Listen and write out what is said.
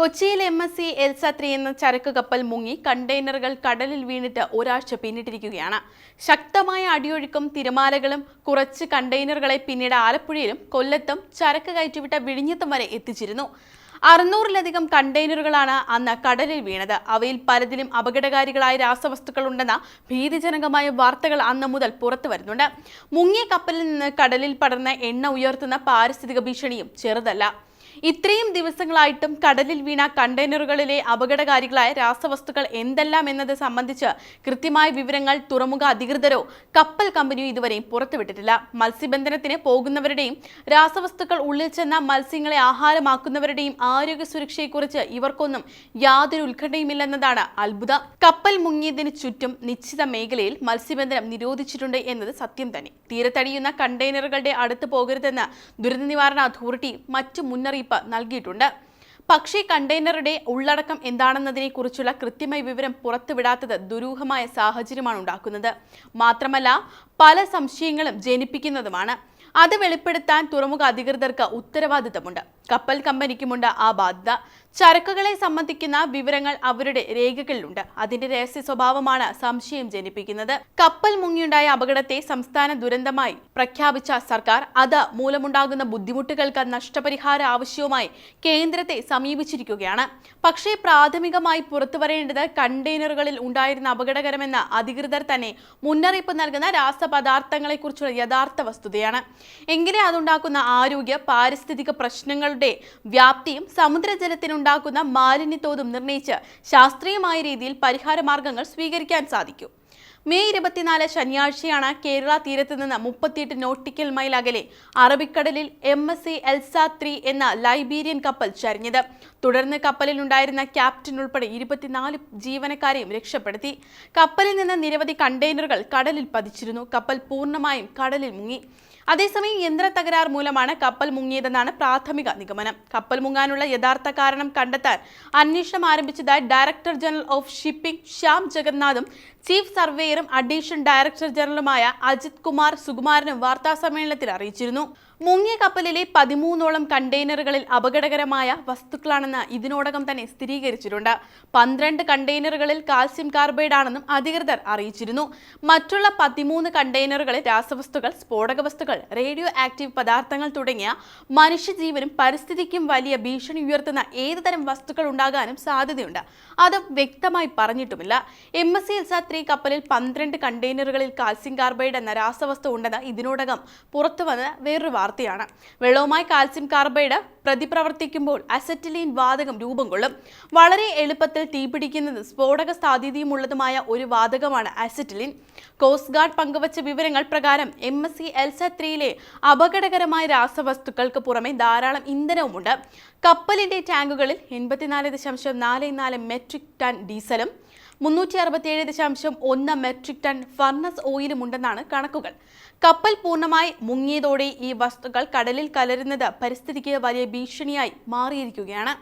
കൊച്ചിയിൽ M S C Elsa three എന്ന ചരക്ക് കപ്പൽ മുങ്ങി കണ്ടെയ്നറുകൾ കടലിൽ വീണിട്ട് ഒരാഴ്ച പിന്നിട്ടിരിക്കുകയാണ്. ശക്തമായ അടിയൊഴുക്കും തിരമാലകളും കുറച്ച് കണ്ടെയ്നറുകളെ പിന്നീട് ആലപ്പുഴയിലും കൊല്ലത്തും ചരക്ക് കയറ്റിവിട്ട വിഴിഞ്ഞത്തും വരെ എത്തിച്ചിരുന്നു. അറുന്നൂറിലധികം കണ്ടെയ്നറുകളാണ് അന്ന് കടലിൽ വീണത്. അവയിൽ പലതിലും അപകടകാരികളായ രാസവസ്തുക്കൾ ഉണ്ടെന്ന ഭീതിജനകമായ വാർത്തകൾ അന്ന് മുതൽ പുറത്തു വരുന്നുണ്ട്. മുങ്ങിയ കപ്പലിൽ നിന്ന് കടലിൽ പടർന്ന എണ്ണ ഉയർത്തുന്ന പാരിസ്ഥിതിക ഭീഷണിയും ചെറുതല്ല. ഇത്രയും ദിവസങ്ങളായിട്ടും കടലിൽ വീണ കണ്ടെയ്നറുകളിലെ അപകടകാരികളായ രാസവസ്തുക്കൾ എന്തെല്ലാം എന്നത് സംബന്ധിച്ച് കൃത്യമായ വിവരങ്ങൾ തുറമുഖ അധികൃതരോ കപ്പൽ കമ്പനിയോ ഇതുവരെയും പുറത്തുവിട്ടിട്ടില്ല. മത്സ്യബന്ധനത്തിന് പോകുന്നവരുടെയും രാസവസ്തുക്കൾ ഉള്ളിൽ ചെന്ന മത്സ്യങ്ങളെ ആഹാരമാക്കുന്നവരുടെയും ആരോഗ്യ സുരക്ഷയെക്കുറിച്ച് ഇവർക്കൊന്നും യാതൊരു ഉത്കണ്ഠയുമില്ലെന്നതാണ് അത്ഭുതം. കപ്പൽ മുങ്ങിയതിന് ചുറ്റും നിശ്ചിത മേഖലയിൽ മത്സ്യബന്ധനം നിരോധിച്ചിട്ടുണ്ട് എന്നത് സത്യം തന്നെ. തീരത്തടിയുന്ന കണ്ടെയ്നറുകളുടെ അടുത്ത് പോകരുതെന്ന് ദുരന്ത നിവാരണ അതോറിറ്റി മറ്റു മുന്നറിയിപ്പ് നൽകിയിട്ടുണ്ട്. പക്ഷി കണ്ടെയ്നറുടെ ഉള്ളടക്കം എന്താണെന്നതിനെ കുറിച്ചുള്ള കൃത്യമായ വിവരം പുറത്തുവിടാത്തത് ദുരൂഹമായ സാഹചര്യമാണ് ഉണ്ടാക്കുന്നത്. മാത്രമല്ല പല സംശയങ്ങളും ജനിപ്പിക്കുന്നതുമാണ്. അത് വെളിപ്പെടുത്താൻ തുറമുഖ അധികൃതർക്ക് ഉത്തരവാദിത്തമുണ്ട്. കപ്പൽ കമ്പനിക്കുമുണ്ട് ആ ബാധ്യത. ചരക്കുകളെ സംബന്ധിക്കുന്ന വിവരങ്ങൾ അവരുടെ രേഖകളിലുണ്ട്. അതിന്റെ രഹസ്യ സ്വഭാവമാണ് സംശയം ജനിപ്പിക്കുന്നത്. കപ്പൽ മുങ്ങിയുണ്ടായ അപകടത്തെ സംസ്ഥാന ദുരന്തമായി പ്രഖ്യാപിച്ച സർക്കാർ അത് മൂലമുണ്ടാകുന്ന ബുദ്ധിമുട്ടുകൾക്ക് നഷ്ടപരിഹാര ആവശ്യവുമായി കേന്ദ്രത്തെ സമീപിച്ചിരിക്കുകയാണ്. പക്ഷേ പ്രാഥമികമായി പുറത്തുവരേണ്ടത് കണ്ടെയ്നറുകളിൽ ഉണ്ടായിരുന്ന അപകടകരമെന്ന അധികൃതർ തന്നെ മുന്നറിയിപ്പ് നൽകുന്ന രാസപദാർത്ഥങ്ങളെക്കുറിച്ചുള്ള യഥാർത്ഥ വസ്തുതയാണ്. എങ്കിലേ അതുണ്ടാക്കുന്ന ആരോഗ്യ പാരിസ്ഥിതിക പ്രശ്നങ്ങളുടെ വ്യാപ്തിയും സമുദ്രജലത്തിനുണ്ടാക്കുന്ന മാലിന്യത്തോതും നിർണയിച്ച് ശാസ്ത്രീയമായ രീതിയിൽ പരിഹാര മാർഗങ്ങൾ സ്വീകരിക്കാൻ സാധിക്കും. മെയ് ഇരുപത്തിനാല് ശനിയാഴ്ചയാണ് കേരള തീരത്ത് നിന്ന് മുപ്പത്തിയെട്ട് നോട്ടിക്കൽ മൈൽ അകലെ അറബിക്കടലിൽ M S C Elsa three എന്ന ലൈബീരിയൻ കപ്പൽ ചരിഞ്ഞത്. തുടർന്ന് കപ്പലിൽ ഉണ്ടായിരുന്ന ക്യാപ്റ്റൻ ഉൾപ്പെടെ ഇരുപത്തിനാല് ജീവനക്കാരെയും രക്ഷപ്പെടുത്തി. കപ്പലിൽ നിന്ന് നിരവധി കണ്ടെയ്നറുകൾ കടലിൽ പതിച്ചിരുന്നു. കപ്പൽ പൂർണമായും കടലിൽ മുങ്ങി. അതേസമയം യന്ത്ര തകരാർ മൂലമാണ് കപ്പൽ മുങ്ങിയതെന്നാണ് പ്രാഥമിക നിഗമനം. കപ്പൽ മുങ്ങാനുള്ള യഥാർത്ഥ കാരണം കണ്ടെത്താൻ അന്വേഷണം ആരംഭിച്ചതായി director general of shipping Shyam ജഗന്നാഥും chief സർവേയറും അഡീഷണൽ ഡയറക്ടർ ജനറലുമായ അജിത് കുമാർ സുകുമാരനും വാർത്താസമ്മേളനത്തിൽ അറിയിച്ചിരുന്നു. മുങ്ങിയ കപ്പലിലെ പതിമൂന്നോളം കണ്ടെയ്നറുകളിൽ അപകടകരമായ വസ്തുക്കളാണെന്ന് ഇതിനോടകം തന്നെ സ്ഥിരീകരിച്ചിട്ടുണ്ട്. പന്ത്രണ്ട് കണ്ടെയ്നറുകളിൽ കാൽസ്യം കാർബൈഡ് ആണെന്നും അധികൃതർ അറിയിച്ചിരുന്നു. മറ്റുള്ള പതിമൂന്ന് കണ്ടെയ്നറുകളിൽ രാസവസ്തുക്കൾ സ്ഫോടക വസ്തുക്കൾ റേഡിയോ ആക്റ്റീവ് പദാർത്ഥങ്ങൾ തുടങ്ങിയ മനുഷ്യജീവനും പരിസ്ഥിതിക്കും വലിയ ഭീഷണി ഉയർത്തുന്ന ഏതുതരം വസ്തുക്കൾ ഉണ്ടാകാനും സാധ്യതയുണ്ട്. അത് വ്യക്തമായി പറഞ്ഞിട്ടുമില്ല. M S C Elsa three കപ്പലിൽ പന്ത്രണ്ട് കണ്ടെയ്നറുകളിൽ കാൽസ്യം കാർബൈഡ് എന്ന രാസവസ്തു ഉണ്ടെന്ന് ഇതിനോടകം പുറത്തു വന്ന വേറൊരു വാർത്തയാണ്. വെള്ളവുമായി കാൽസ്യം കാർബൈഡ് പ്രതിപ്രവർത്തിക്കുമ്പോൾ അസറ്റിലീൻ വാതകം രൂപം കൊള്ളും. വളരെ എളുപ്പത്തിൽ തീപിടിക്കുന്നത് സ്ഫോടക സാധ്യതയുമുള്ളതുമായ ഒരു വാതകമാണ് അസറ്റിലിൻ. കോസ്റ്റ് ഗാർഡ് പങ്കുവച്ച വിവരങ്ങൾ പ്രകാരം എം എസ് സി എൽസ ത്രീയിലെ അപകടകരമായ രാസവസ്തുക്കൾക്ക് പുറമെ ധാരാളം ഇന്ധനവുമുണ്ട്. കപ്പലിന്റെ ടാങ്കുകളിൽ എൺപത്തിനാല് ദശാംശം നാല് നാല് മെട്രിക് ടൺ ഡീസലും മുന്നൂറ്റി അറുപത്തിയേഴ് ദശാംശം ഒന്ന് മെട്രിക് ടൺ ഫർണസ് ഓയിലുമുണ്ടെന്നാണ് കണക്കുകൾ. കപ്പൽ പൂർണമായി മുങ്ങിയതോടെ ഈ വസ്തുക്കൾ കടലിൽ കലരുന്നത് പരിസ്ഥിതിക്ക് വലിയ ഭീഷണിയായി മാറിയിരിക്കുകയാണ്.